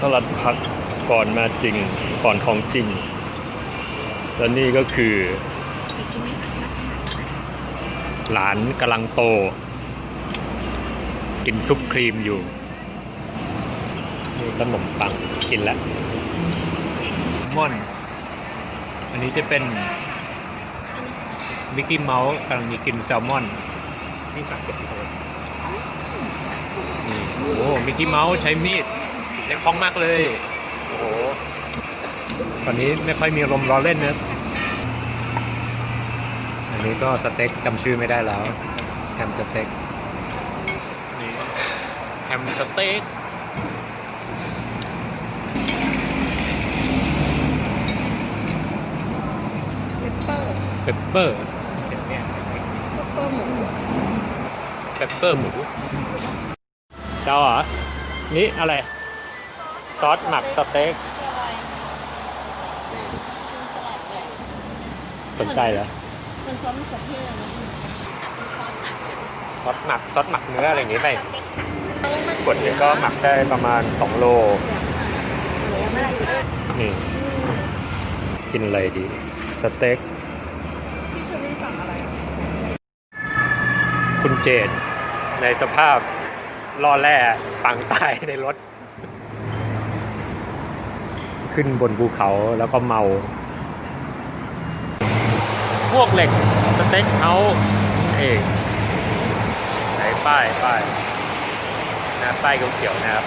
สลัดผักก่อนมาจริงก่อนของจริง และนี่ก็คือ หลานกำลังโต กินซุปครีมอยู่นี่ขนมปังกินแล้วม่อน อันนี้จะเป็นมิกกี้เมาส์กำลังจะกินแซลมอนนี่สั่งเป็นนี่โอ้โหมิกกี้เมาส์ใช้มีด เล็กคล่องมากเลย โอ้โห ตอนนี้ไม่ค่อยมีลมณ์ล้อเล่นนะ อันนี้ก็สเต็กจำชื่อไม่ได้แล้วแฮมสเต็ก นี่แฮมสเต็กเปปเปอร์เปปเปอร์หมูเจ้าเหรอ นี่อะไร ซอสหมักสเต็กสนใจเหรอมันซอสมะเขือเทศนะซอสหมักซอสหมักเนื้ออะไรอย่างงี้ไปขวดนี้ก็หมักได้ประมาณ 2 โล นี่ กินอะไรดี สเต็กพี่ชลีสั่งอะไรคุณเจดในสภาพล่อแร่ปังตายในรถ ขึ้นบนภูเขาแล้วก็เมา พวกเหล็กสเต็กเฮาส์เองไหนป้ายป้ายนะป้ายเขียวๆนะครับ